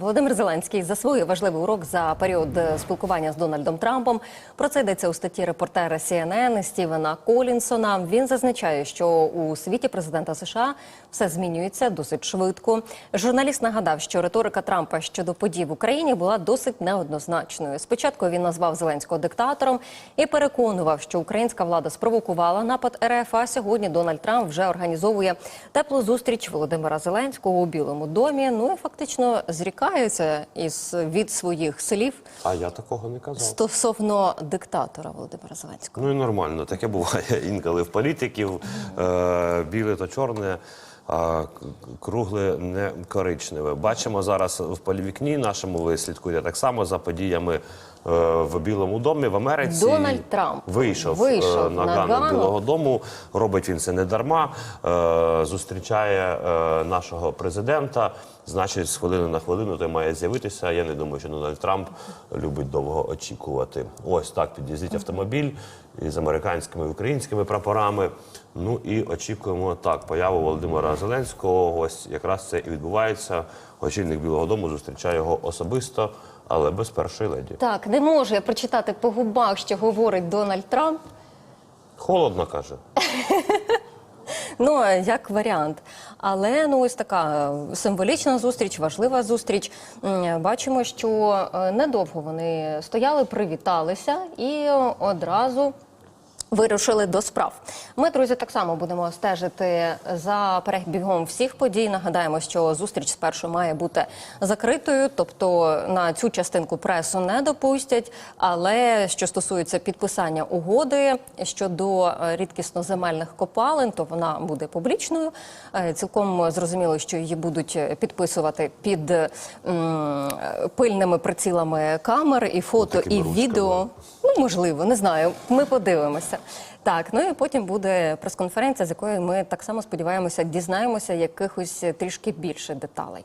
Володимир Зеленський засвоїв важливий урок за період е, спілкування з Дональдом Трампом. Про це йдеться у статті репортера CNN Стівена Колінсона. Він зазначає, що у світі президента США все змінюється досить швидко. Журналіст нагадав, що риторика Трампа щодо подій в Україні була досить неоднозначною. Спочатку він назвав Зеленського диктатором і переконував, що українська влада спровокувала напад РФ. А сьогодні Дональд Трамп вже організовує теплу зустріч Володимира Зеленського у Білому домі. Ну і фактично зрікається із від своїх слів А я такого не казав. стосовно диктатора Володимира Зеленського. Ну і нормально, таке буває інколи в політиків. Е, біле та чорне, кругле не коричневе. Бачимо зараз в полівікні нашому ви слідкуєте так само за подіями е, в Білому домі в Америці. Дональд Трамп вийшов, вийшов е, на на ганок. Білого дому. Робить він це не дарма. Е, зустрічає нашого президента. Значить, з хвилини на хвилину той має з'явитися. Я не думаю, що Дональд Трамп любить довго очікувати. Ось так під'їздить автомобіль із американськими і українськими прапорами. Ну і очікуємо так появу Володимира Зеленського. Ось якраз це і відбувається. Очільник Білого Дому зустрічає його особисто, але без першої леді. Так, не можу я прочитати по губах, що говорить Дональд Трамп. Холодно каже. Ну, як варіант. Але ну ось така символічна зустріч, важлива зустріч. Бачимо, що е, недовго вони стояли, привіталися і одразу. Вирушили до справ. Ми, друзі, так само будемо стежити за перебігом всіх подій. Нагадаємо, що зустріч спершу має бути закритою, тобто на цю частинку пресу не допустять. Але що стосується підписання угоди щодо е, рідкісноземельних копалин, то вона буде публічною. Е, Цілком зрозуміло, що її будуть підписувати під м, пильними прицілами камер і фото, і відео. була. Можливо, не знаю. Ми подивимося. Так, ну і потім буде прес-конференція, з якої ми так само сподіваємося, дізнаємося якихось трішки більше деталей.